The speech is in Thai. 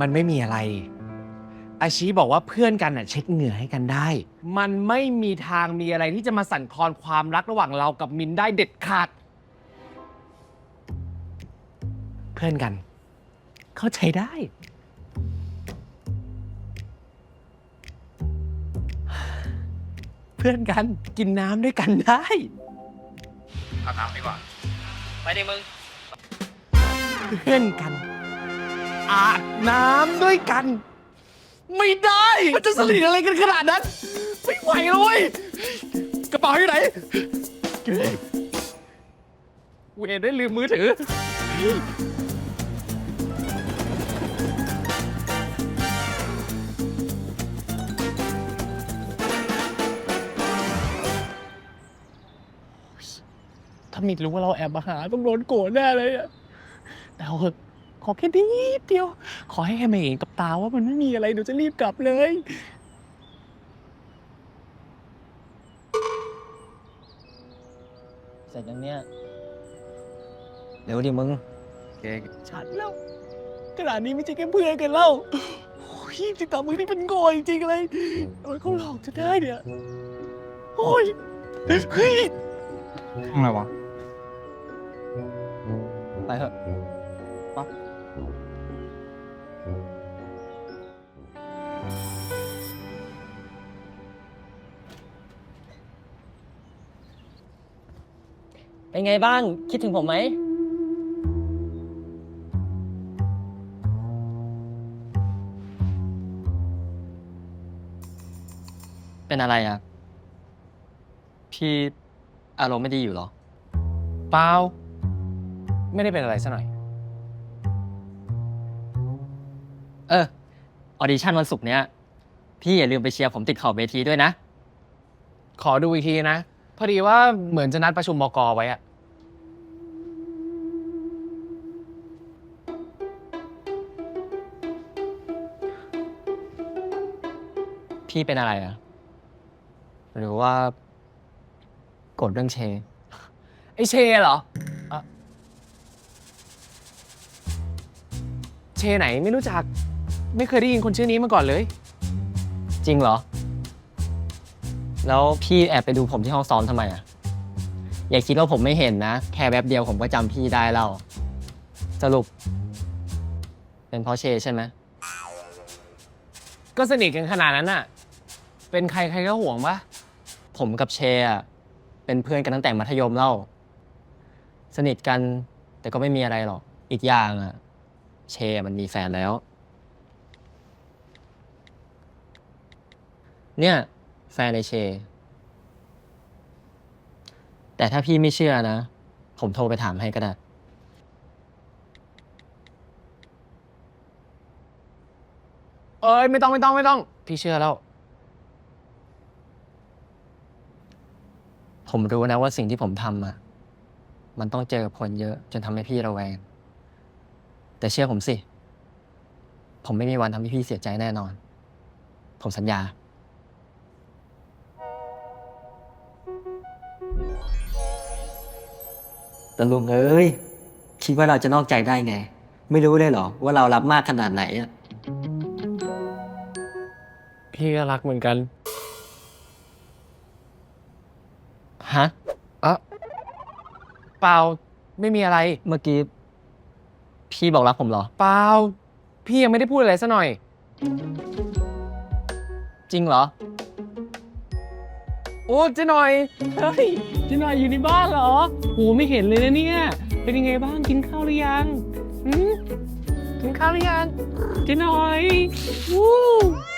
มันไม่มีอะไร อาชีบอกว่าเพื่อนกันน่ะเช็ดเหงื่อให้กันได้ มันไม่มีทางมีอะไรที่จะมาสั่นคลอนความรักระหว่างเรากับมินได้เด็ดขาด เพื่อนกัน เข้าใจได้ เพื่อนกันกินน้ำด้วยกันได้ อาบน้ำดีกว่า ไปดิมึง เพื่อนกัน อาบน้ำด้วยกัน ไม่ได้มันจะสนิทอะไรกันขนาดนั้น ไม่ไหวแล้วเว้ยกระเป๋าอยู่ไหนเวรได้ลืมมือถือ ถ้ามิดรู้ว่าเราแอบมาหาต้องโดนโกรธแน่เลยอะแต่เอาเถอะข อแค่นิดเดียว ขอให้แค่มาเห็นกับตาว่ามันไม่มีอะไรหนูจะรีบกลับเลย เสร็จยังเนี่ยเร็วดิมึงฉันแล้วขนาดนี้ไม่ใช่แค่เพื่อนกันแล้วโอ้ยติดต่อมือนี่เป็นโง่จริงๆเลยโอ้ยเขาหลอกจะได้เนี่ยโอ้ยเฮ้ยอะไรวะ ไปเถอะ เป็นไงบ้าง คิดถึงผมไหม เป็นอะไรอะ พี่อารมณ์ไม่ดีอยู่เหรอ เปล่า ไม่ได้เป็นอะไรซะหน่อย เออ ออดิชั่นวันศุกร์เนี้ย พี่อย่าลืมไปเชียร์ผมติดขอบเวทีด้วยนะ ขอดูอีกทีนะ พอดีว่าเหมือนจะนัดประชุมบกไว้อะพี่เป็นอะไรอะหรือว่าโกรธเรื่องเช ไอเชเหรออะเชไหนไม่รู้จัก ไม่เคยได้ยินคนชื่อนี้มาก่อนเลย จริงเหรอ แล้วพี่แอบไปดูผมที่ห้องซ้อมทำไมอะ อย่าคิดว่าผมไม่เห็นนะ แค่แวบเดียวผมก็จำพี่ได้แล้ว สรุป เป็นเพราะเชใช่ไหม ก็สนิทกันขนาดนั้นน่ะ เป็นใครใครก็ห่วงปะผมกับเชอะเป็นเพื่อนกันตั้งแต่มัธยมเล่า สนิทกันแต่ก็ไม่มีอะไรหรอก อีกอย่างอะเชอะมันมีแฟนแล้ว เนี่ย แฟนในเช แต่ถ้าพี่ไม่เชื่อนะ ผมโทรไปถามให้ก็ได้ เอ้ยไม่ต้องไม่ต้องไม่ต้อง พี่เชื่อแล้ว ผมรู้นะว่าสิ่งที่ผมทำอะมันต้องเจอกับคนเยอะ จนทำให้พี่ระแวง แต่เชื่อผมสิ ผมไม่มีวันทำให้พี่เสียใจแน่นอน ผมสัญญา ตะลุงเอ้ยคิดว่าเราจะนอกใจได้ไง ไม่รู้เลยเหรอ ว่าเรารับมากขนาดไหนอะพี่ก็รักเหมือนกัน ฮะเปล่า ไม่มีอะไร เมื่อกี้ พี่บอกรักผมเหรอ เปล่า พี่ยังไม่ได้พูดอะไรซะหน่อย จริงเหรอ โอ้เจ๊หน่อย เฮ้ยเจ๊หน่อยอยู่ในบ้านเหรอโหไม่เห็นเลยนะเนี่ย เป็นยังไงบ้าง กินข้าวหรือยังหืมกินข้าวหรือยังเจ๊หน่อยวู้